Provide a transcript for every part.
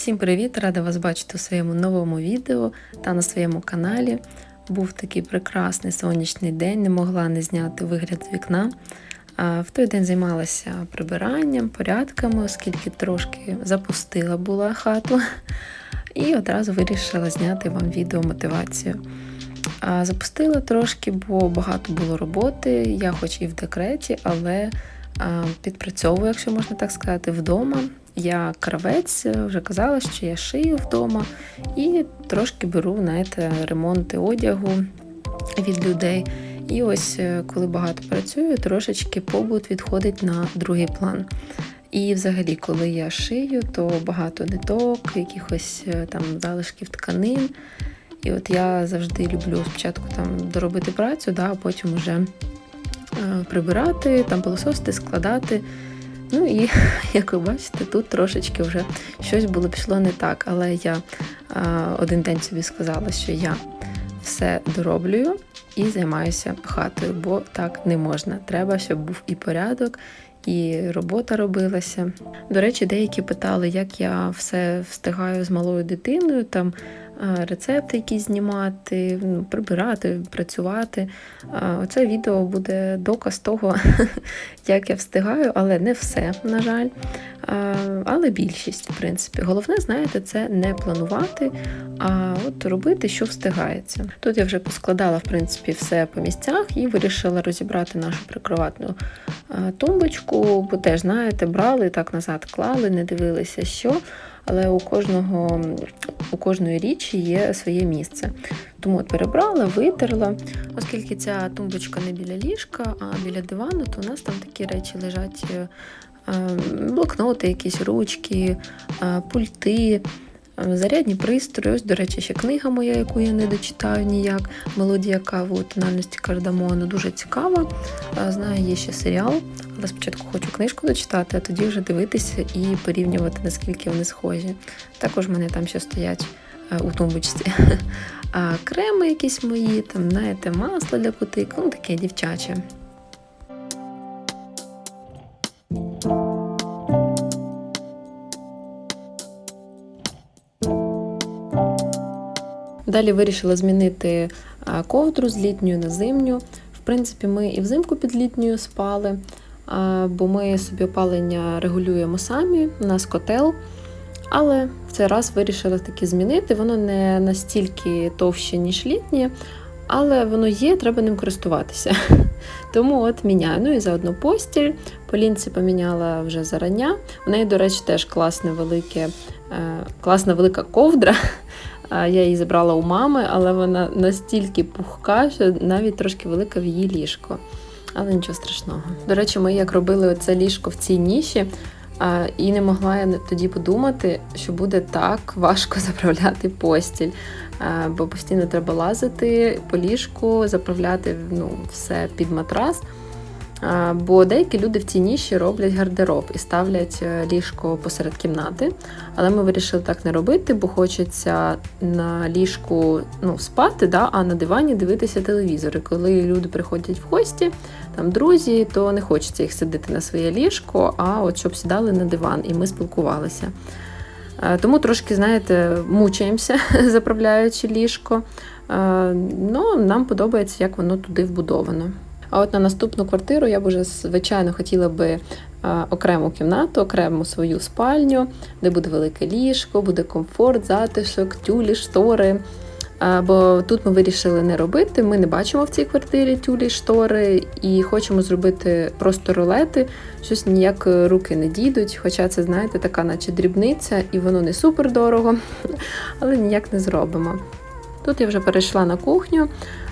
Всім привіт! Рада вас бачити у своєму новому відео та на своєму каналі. Був такий прекрасний сонячний день, не могла не зняти вигляд з вікна. В той день займалася прибиранням, порядками, оскільки трошки запустила була хату, і одразу вирішила зняти вам відео мотивацію. Запустила трошки, бо багато було роботи. Я хоч і в декреті, але підпрацьовую, якщо можна так сказати, вдома. Я кравець, вже казала, що я шию вдома і трошки беру знаєте, ремонти одягу від людей. І ось е, коли багато працюю, трошечки побут відходить на другий план. І взагалі, коли я шию, то багато ниток, якихось е, там залишків тканин. І от я завжди люблю спочатку там доробити працю, да, а потім вже е, прибирати, там пилососити, складати. Ну і як ви бачите, тут трошечки вже щось було пішло не так. Але я один день собі сказала, що я все дороблюю і займаюся хатою, бо так не можна. Треба, щоб був і порядок, і робота робилася. До речі, деякі питали, як я все встигаю з малою дитиною, там рецепти якісь знімати, ну, прибирати, працювати. Оце відео буде доказ того, як я встигаю, але не все, на жаль. Але більшість, в принципі. Головне, знаєте, це не планувати, а от робити, що встигається. Тут я вже поскладала, в принципі, все по місцях і вирішила розібрати нашу прикроватну тумбочку, бо теж, знаєте, брали так назад, клали, не дивилися, що. Але у кожного у кожної річі є своє місце. Тому от перебрала, витерла. Оскільки ця тумбочка не біля ліжка, а біля дивану, то у нас там такі речі лежать е, блокноти, якісь ручки, е, пульти. е, Зарядні пристрої, ось, до речі, ще книга моя, яку я не дочитаю ніяк. Мелодія кави у тональності кардамону дуже цікава. Е, Знаю, є ще серіал, але спочатку хочу книжку дочитати, а тоді вже дивитися і порівнювати, наскільки вони схожі. Також в мене там ще стоять е, у тумбочці а креми якісь мої, там, знаєте, масло для кутик, ну таке дівчаче. Далі вирішила змінити ковдру з літньої на зимню. В принципі, ми і взимку під літньою спали, бо ми собі опалення регулюємо самі, у нас котел. Але в цей раз вирішила таки змінити. Воно не настільки товще, ніж літнє, але воно є, треба ним користуватися. Тому от міняю. Ну і заодно постіль. Полінці поміняла вже зарання. У неї, до речі, теж класне велике, е, класна велика ковдра. Я її забрала у мами, але вона настільки пухка, що навіть трошки велика в її ліжко. Але нічого страшного. До речі, ми як робили оце ліжко в цій ніші, і не могла я тоді подумати, що буде так важко заправляти постіль. Бо постійно треба лазити по ліжку, заправляти ну, все під матрас. Бо деякі люди в цій ніші роблять гардероб і ставлять е, ліжко посеред кімнати. Але ми вирішили так не робити, бо хочеться на ліжку ну, спати, да, а на дивані дивитися телевізор. І коли люди приходять в гості, там друзі, то не хочеться їх сидити на своє ліжко, а от щоб сідали на диван і ми спілкувалися. Е, Тому трошки, знаєте, мучаємося, заправляючи ліжко. Е, Ну, нам подобається, як воно туди вбудовано. А от на наступну квартиру я б уже, звичайно, хотіла би окрему кімнату, окрему свою спальню, де буде велике ліжко, буде комфорт, затишок, тюлі, штори. Бо тут ми вирішили не робити. Ми не бачимо в цій квартирі тюлі, штори і хочемо зробити просто рулети. Щось ніяк руки не дійдуть. Хоча це, знаєте, така, наче дрібниця, і воно не супер дорого, але ніяк не зробимо. Тут я вже перейшла на кухню.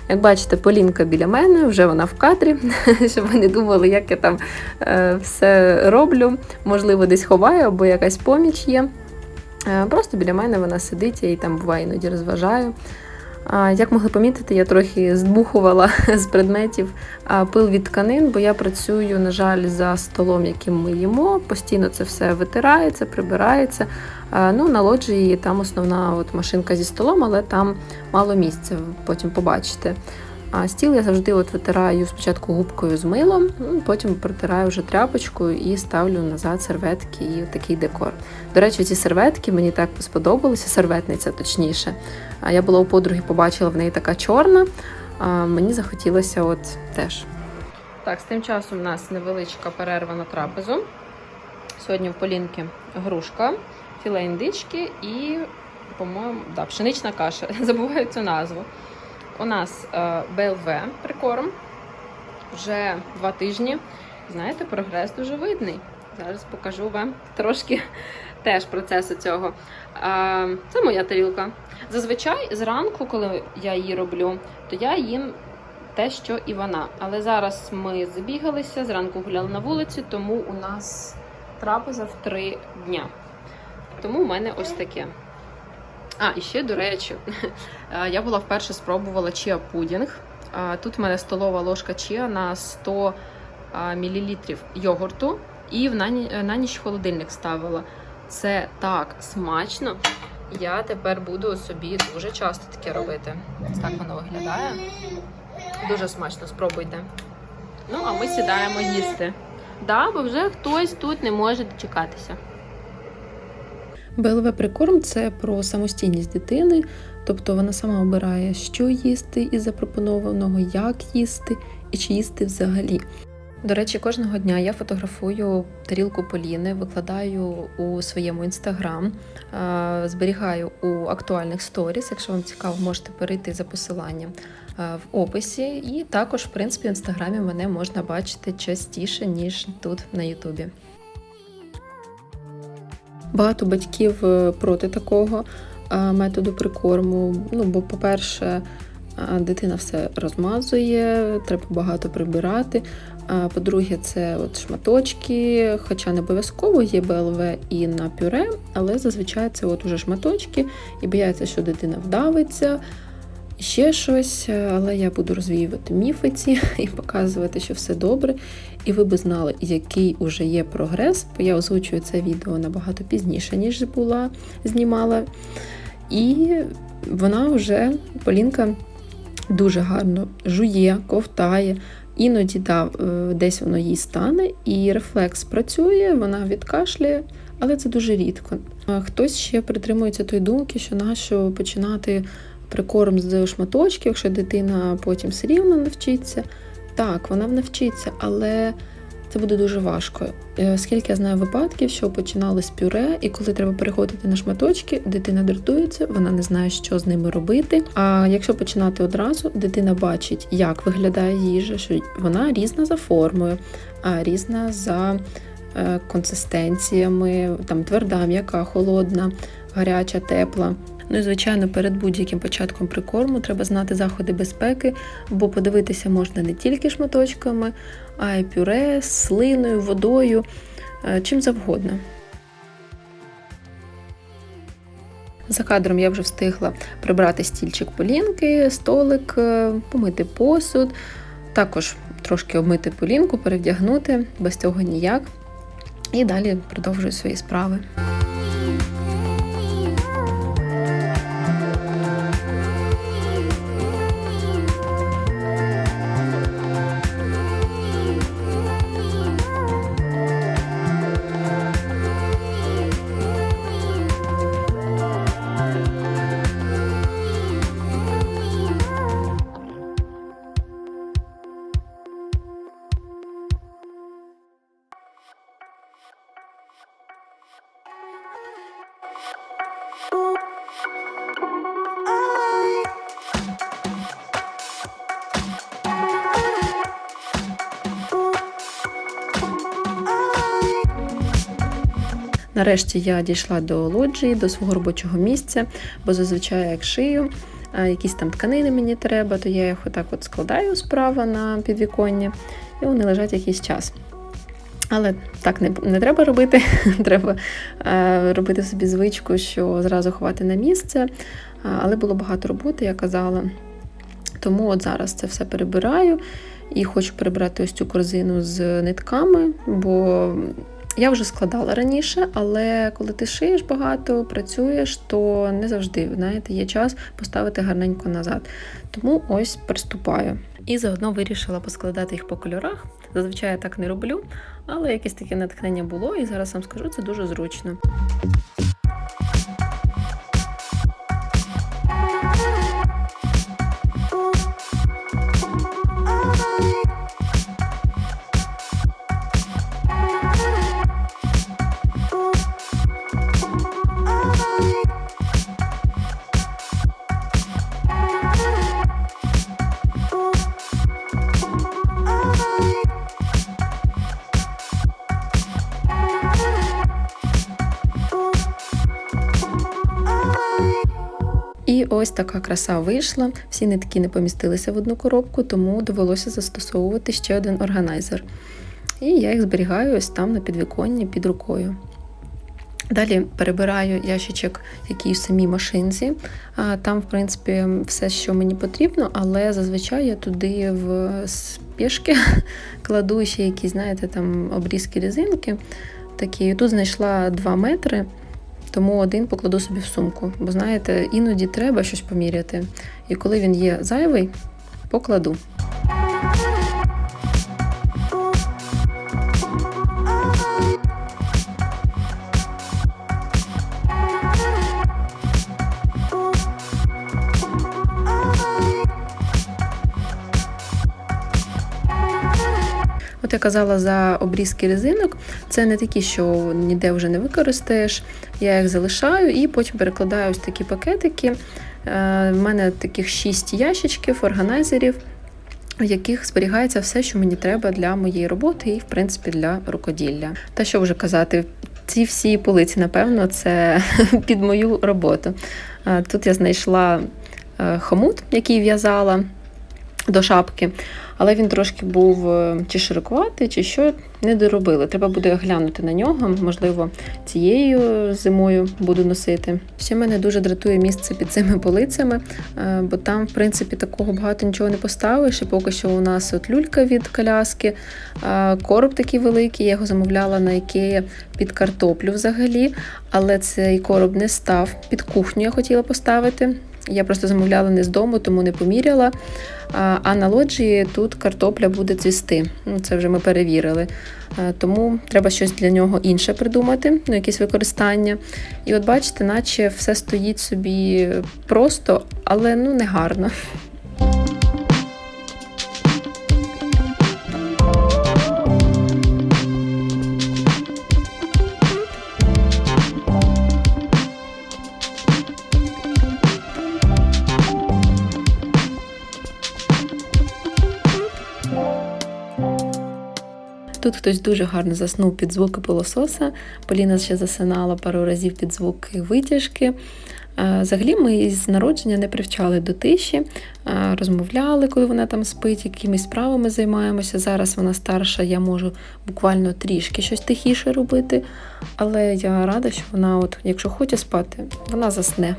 Як бачите, Полінка біля мене, вже вона в кадрі, щоб ви не думали, як я там е, все роблю. Можливо, десь ховаю або якась поміч є. Е, просто біля мене вона сидить, я її там буває іноді розважаю. Як могли помітити, я трохи збухувала з предметів пил від тканин, бо я працюю, на жаль, за столом, яким ми їмо. Постійно це все витирається, прибирається. Ну, На лоджії там основна от машинка зі столом, але там мало місця, потім побачите. А стіл я завжди от витираю спочатку губкою з милом, ну, потім протираю вже тряпочкою і ставлю назад серветки і такий декор. До речі, ці серветки мені так сподобалися, серветниця точніше. Я була у подруги, побачила в неї така чорна. А мені захотілося от теж. Так, з тим часом у нас невеличка перерва на трапезу. Сьогодні в Полінки грушка, філе індички і, по-моєму, да, пшенична каша. Забуваю цю назву. У нас е, БЛВ прикорм. Вже два тижні. Знаєте, прогрес дуже видний. Зараз покажу вам трошки теж процесу цього. Це моя тарілка. Зазвичай зранку, коли я її роблю, то я їм те, що і вона. Але зараз ми забігалися, зранку гуляли на вулиці, тому у нас трапеза в три дня. Тому в мене ось таке. А, і ще, до речі, е, я була вперше спробувала чіа пудінг. Тут в мене столова ложка чіа на 100 мл йогурту, і в на ніч холодильник ставила. Це так смачно. Я тепер буду собі дуже часто таке робити. Так воно виглядає. Дуже смачно, спробуйте. Ну, а ми сідаємо їсти. Да, бо вже хтось тут не може дочекатися. БЛВ прикорм це про самостійність дитини, тобто вона сама обирає, що їсти із запропонованого, як їсти і чи їсти взагалі. До речі, кожного дня я фотографую тарілку Поліни, викладаю у своєму інстаграм, зберігаю у актуальних сторіс. Якщо вам цікаво, можете перейти за посиланням в описі. І також, в принципі, в інстаграмі мене можна бачити частіше, ніж тут на Ютубі. Багато батьків е, проти такого е, методу прикорму. Ну, бо, по-перше, е, дитина все розмазує, треба багато прибирати. По-друге, це от шматочки, хоча не обов'язково є БЛВ і на пюре, але зазвичай це от уже шматочки, і бояться, що дитина вдавиться, ще щось. Але я буду розвіювати міфи ці і показувати, що все добре. І ви би знали, який уже є прогрес, бо я озвучую це відео набагато пізніше, ніж була знімала. І вона вже, Полінка, дуже гарно жує, ковтає. Іноді да, е, десь воно їй стане, і рефлекс працює, вона відкашляє, але це дуже рідко. Хтось ще притримується тої думки, що нащо починати прикорм з шматочків, якщо дитина потім все рівно навчиться. Так, вона навчиться, але це буде дуже важко. Е, Скільки я знаю випадків, що починали з пюре, і коли треба переходити на шматочки, дитина дратується, вона не знає, що з ними робити. А якщо починати одразу, дитина бачить, як виглядає їжа, що вона різна за формою, а різна за консистенціями, там тверда, м'яка, холодна, гаряча, тепла. Ну і звичайно, перед будь-яким початком прикорму треба знати заходи безпеки, бо подивитися можна не тільки шматочками, а й пюре, слиною, водою, е, чим завгодно. За кадром я вже встигла прибрати стільчик полінки, столик, е, помити посуд, також трошки обмити полінку, перевдягнути, без цього ніяк. І далі продовжую свої справи. Нарешті я дійшла до лоджії, до свого робочого місця, бо зазвичай як шию, якісь там тканини мені треба, то я їх отак от складаю справа на підвіконня, і вони лежать якийсь час. Але так не, не треба робити. треба е, робити собі звичку, що зразу ховати на місце. Але було багато роботи, я казала. Тому от зараз це все перебираю і хочу перебрати ось цю корзину з нитками, бо я вже складала раніше, але коли ти шиєш багато, працюєш, то не завжди знаєте, є час поставити гарненько назад. Тому ось приступаю. І заодно вирішила поскладати їх по кольорах. Зазвичай я так не роблю, але якесь таке натхнення було, і зараз вам скажу, це дуже зручно. Ось така краса вийшла. Всі нитки не помістилися в одну коробку, тому довелося застосовувати ще один органайзер. І я їх зберігаю ось там на підвіконні під рукою. Далі перебираю ящичок, який в самій машинці. Там, в принципі, все, що мені потрібно, але зазвичай я туди в спішки кладу ще якісь, знаєте, там обрізки різинки. Такі. Тут знайшла 2 метри, тому один покладу собі в сумку. Бо знаєте, іноді треба щось поміряти. І коли він є зайвий, покладу. Я казала за обрізки резинок, це не такі, що ніде вже не використаєш. Я їх залишаю і потім перекладаю ось такі пакетики. У мене таких 6 ящичків, органайзерів, в яких зберігається все, що мені треба для моєї роботи і, в принципі, для рукоділля. Та що вже казати, ці всі полиці, напевно, це під мою роботу. Тут я знайшла хомут, який в'язала до шапки, але він трошки був е, чи широкуватий, чи що не доробили. Треба буде глянути на нього. Можливо, цією зимою буду носити. Ще мене дуже дратує місце під цими полицями, е, бо там, в принципі, такого багато нічого не поставиш. І поки що у нас от люлька від коляски, е, короб такий великий. Я його замовляла на Ікея під картоплю взагалі, але цей короб не став. Під кухню я хотіла поставити. Я просто замовляла не з дому, тому не поміряла. А на лоджії тут картопля буде цвісти. Ну, Це вже ми перевірили. Тому треба щось для нього інше придумати, ну, якесь використання. І от бачите, наче все стоїть собі просто, але ну, не гарно. Тут хтось дуже гарно заснув під звуки пилососа. Поліна ще засинала пару разів під звуки витяжки. Взагалі ми з народження не привчали до тиші, розмовляли, коли вона там спить, якимись справами займаємося. Зараз вона старша, я можу буквально трішки щось тихіше робити. Але я рада, що вона, от, якщо хоче спати, вона засне.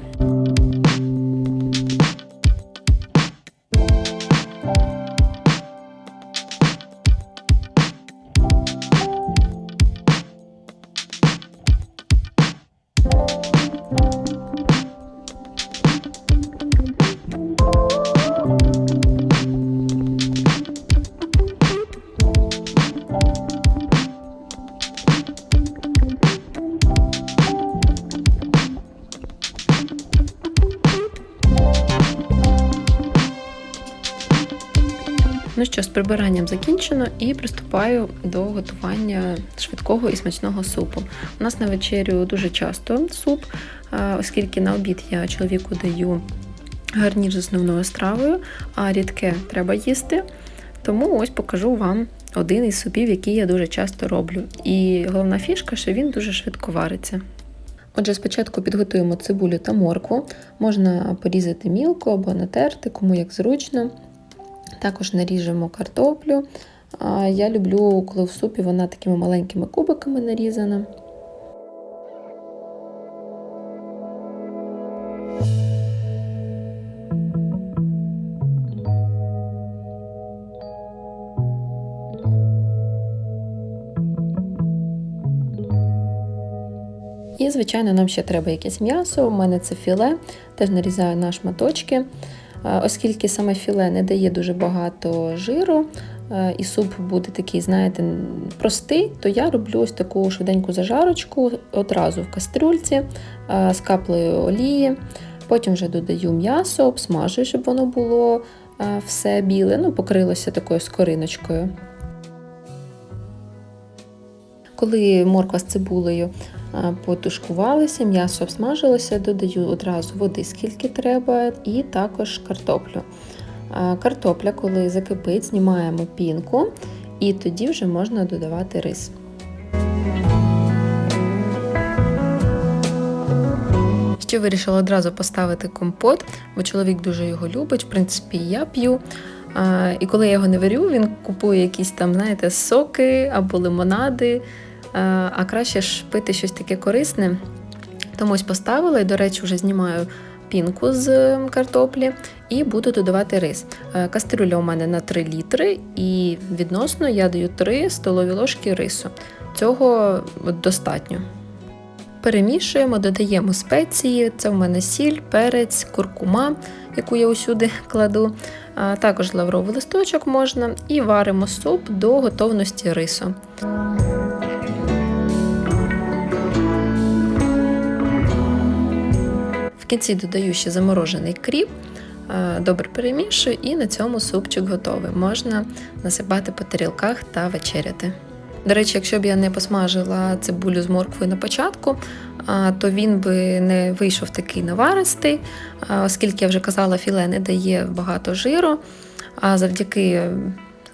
Прибиранням закінчено і приступаю до готування швидкого і смачного супу. У нас на вечерю дуже часто суп, оскільки на обід я чоловіку даю гарнір з основною стравою, а рідке треба їсти. Тому ось покажу вам один із супів, який я дуже часто роблю. І головна фішка, що він дуже швидко вариться. Отже, спочатку підготуємо цибулю та моркву. Можна порізати мілко або натерти, кому як зручно. Також наріжемо картоплю. Я люблю, коли в супі вона такими маленькими кубиками нарізана. І, звичайно, нам ще треба якесь м'ясо. У мене це філе, теж нарізаю на шматочки. Е, Оскільки саме філе не дає дуже багато жиру, е, і суп буде такий, знаєте, простий, то я роблю ось таку швиденьку зажарочку одразу в кастрюльці е, з каплею олії. Потім вже додаю м'ясо, обсмажую, щоб воно було все біле, ну, покрилося такою скориночкою. Коли морква з цибулею потушкувалися, м'ясо обсмажилося, додаю одразу води, скільки треба, і також картоплю. Картопля, коли закипить, знімаємо пінку, і тоді вже можна додавати рис. Ще вирішила одразу поставити компот, бо чоловік дуже його любить. В принципі, я п'ю. І коли я його не варю, він купує якісь там, знаєте, соки або лимонади. А, А краще ж пити щось таке корисне. Тому ось поставила і, до речі, вже знімаю пінку з е, картоплі і буду додавати рис. Е, Кастрюля у мене на 3 літри, і відносно я даю 3 столові ложки рису. Цього достатньо. Перемішуємо, додаємо спеції. Це в мене сіль, перець, куркума, яку я усюди кладу. А також лавровий листочок можна, і варимо суп до готовності рису. Кінці додаю ще заморожений кріп, е, добре перемішую, і на цьому супчик готовий. Можна насипати по тарілках та вечеряти. До речі, якщо б я не посмажила цибулю з морквою на початку, то він би не вийшов такий наваристий, оскільки я вже казала, філе не дає багато жиру, а завдяки е,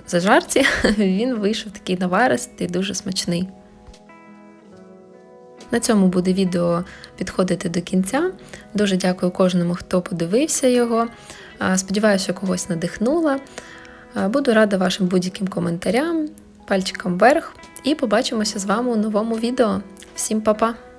зажарці він вийшов такий наваристий, дуже смачний. На цьому буде відео підходити до кінця. Дуже дякую кожному, хто подивився його. Сподіваюся, когось надихнула. Буду рада вашим будь-яким коментарям, пальчикам вверх і побачимося з вами у новому відео. Всім па-па!